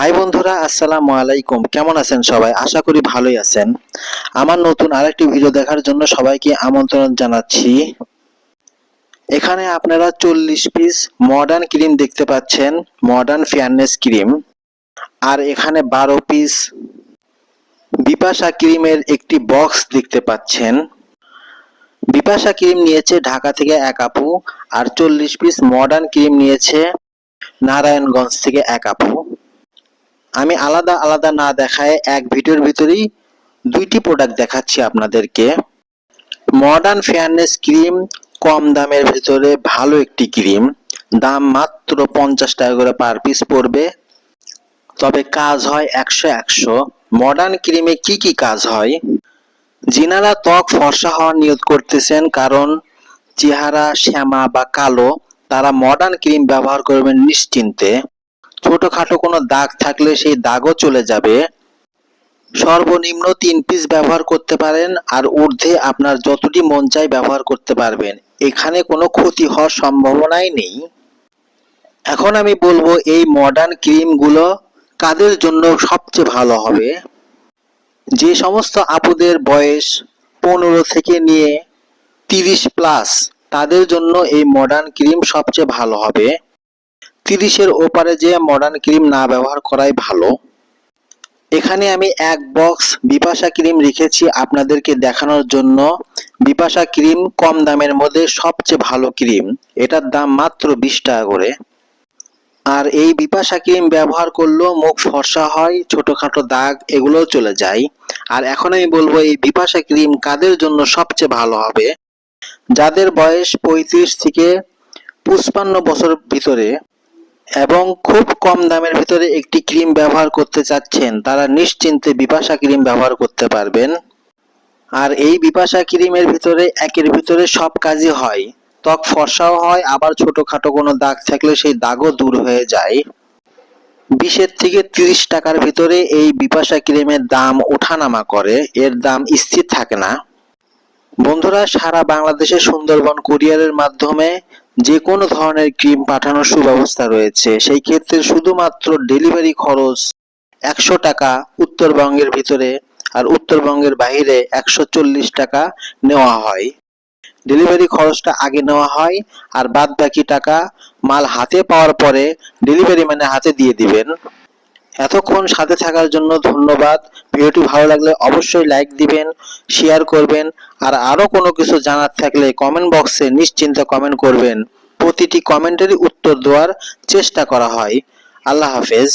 High বন্ধুরা, আসসালামু আলাইকুম। কেমন আছেন সবাই? আশা করি ভালোই আছেন। আমার নতুন আরেকটি ভিডিও দেখার জন্য সবাইকে আমন্ত্রণ জানাচ্ছি। এখানে আপনারা চল্লিশ পিস মডার্ন ক্রিম দেখতে পাচ্ছেন মডার্ন ফেয়ারনেস ক্রিম আর এখানে বারো পিস বিপাশা ক্রিমের একটি বক্স দেখতে পাচ্ছেন। বিপাশা ক্রিম নিয়েছে ঢাকা থেকে এক আপু, আর চল্লিশ পিস মডার্ন ক্রিম নিয়েছে নারায়ণগঞ্জ থেকে এক আপু। আমি আলাদা আলাদা না দেখায় এক ভিডিওর ভিতরেই দুইটি প্রোডাক্ট দেখাচ্ছি আপনাদেরকে। মডার্ন ফেয়ারনেস ক্রিম কম দামের ভিতরে ভালো একটি ক্রিম দাম মাত্র পঞ্চাশ টাকা করে পার পিস পড়বে। তবে কাজ হয় একশো একশো। মডার্ন ক্রিমে কি কি কাজ হয়? যিনারা ত্বক ফর্সা হওয়ার নিয়ত করতেছেন, কারণ চেহারা শ্যামা বা কালো, তারা মডার্ন ক্রিম ব্যবহার করবেন নিশ্চিন্তে। ছোটখাটো কোনো দাগ থাকলে সেই দাগও চলে যাবে। সর্বনিম্ন তিন পিস ব্যবহার করতে পারেন আর ঊর্ধ্বে আপনার যতটি মন চায় ব্যবহার করতে পারবেন। এখানে কোনো ক্ষতি হওয়ার সম্ভাবনাই নেই। এখন আমি বলব এই মডার্ন ক্রিমগুলো কাদের জন্য সবচেয়ে ভালো হবে? যে সমস্ত আপুদের বয়স পনেরো থেকে নিয়ে তিরিশ প্লাস তাদের জন্য এই মডার্ন ক্রিম সবচেয়ে ভালো হবে। তিরিশের ওপারে যে মডার্ন ক্রিম না ব্যবহার করাই ভালো। এখানে আমি এক বক্স বিপাশা ক্রিম রেখেছি আপনাদেরকে দেখানোর জন্য। বিপাশা ক্রিম কম দামের মধ্যে সবচেয়ে ভালো ক্রিম এটার দাম মাত্র বিশ টাকা করে। আর এই বিপাশা ক্রিম ব্যবহার করলেও মুখ ফর্সা হয়, ছোটখাটো দাগ, এগুলোও চলে যায়। আর এখন আমি বলব এই বিপাশা ক্রিম কাদের জন্য সবচেয়ে ভালো হবে? যাদের বয়স পঁয়ত্রিশ থেকে পঁচপান্ন বছর ভিতরে এবং খুব কম দামের ভিতরে একটি ক্রিম ব্যবহার করতে চাচ্ছেন, তারা নিশ্চিন্তে বিপাশা ক্রিম ব্যবহার করতে পারবেন। আর এই বিপাশা ক্রিমের ভিতরে, একের ভিতরে সব কাজই হয়। ত্বক ফর্সাও হয়, আবার ছোটখাটো কোনো দাগ থাকলে সেই দাগও দূর হয়ে যায়। বিশের থেকে তিরিশ টাকার ভিতরে এই বিপাশা ক্রিমের দাম ওঠানামা করে, এর দাম স্থির থাকে না। বন্ধুরা, সারা বাংলাদেশে সুন্দরবন কুরিয়ারের মাধ্যমে যে কোনো ধরনের ক্রিম পাঠানোর সুব্যবস্থা রয়েছে। সেই ক্ষেত্রে শুধুমাত্র ডেলিভারি খরচ একশো টাকা, উত্তরবঙ্গের ভিতরে আর উত্তরবঙ্গের বাইরে একশো চল্লিশ টাকা নেওয়া হয়। ডেলিভারি খরচটা আগে নেওয়া হয় আর বাদ বাকি টাকা মাল হাতে পাওয়ার পরে ডেলিভারি মানে হাতে দিয়ে দিবেন। এতক্ষণ সাথে থাকার জন্য ধন্যবাদ। ভিডিওটি ভালো লাগলে অবশ্যই লাইক দিবেন শেয়ার করবেন, আর আরও কোনো কিছু জানার থাকলে কমেন্ট বক্সে নিশ্চিন্তে কমেন্ট করবেন। প্রতিটি কমেন্টেরই উত্তর দেওয়ার চেষ্টা করা হয়। আল্লাহ হাফেজ।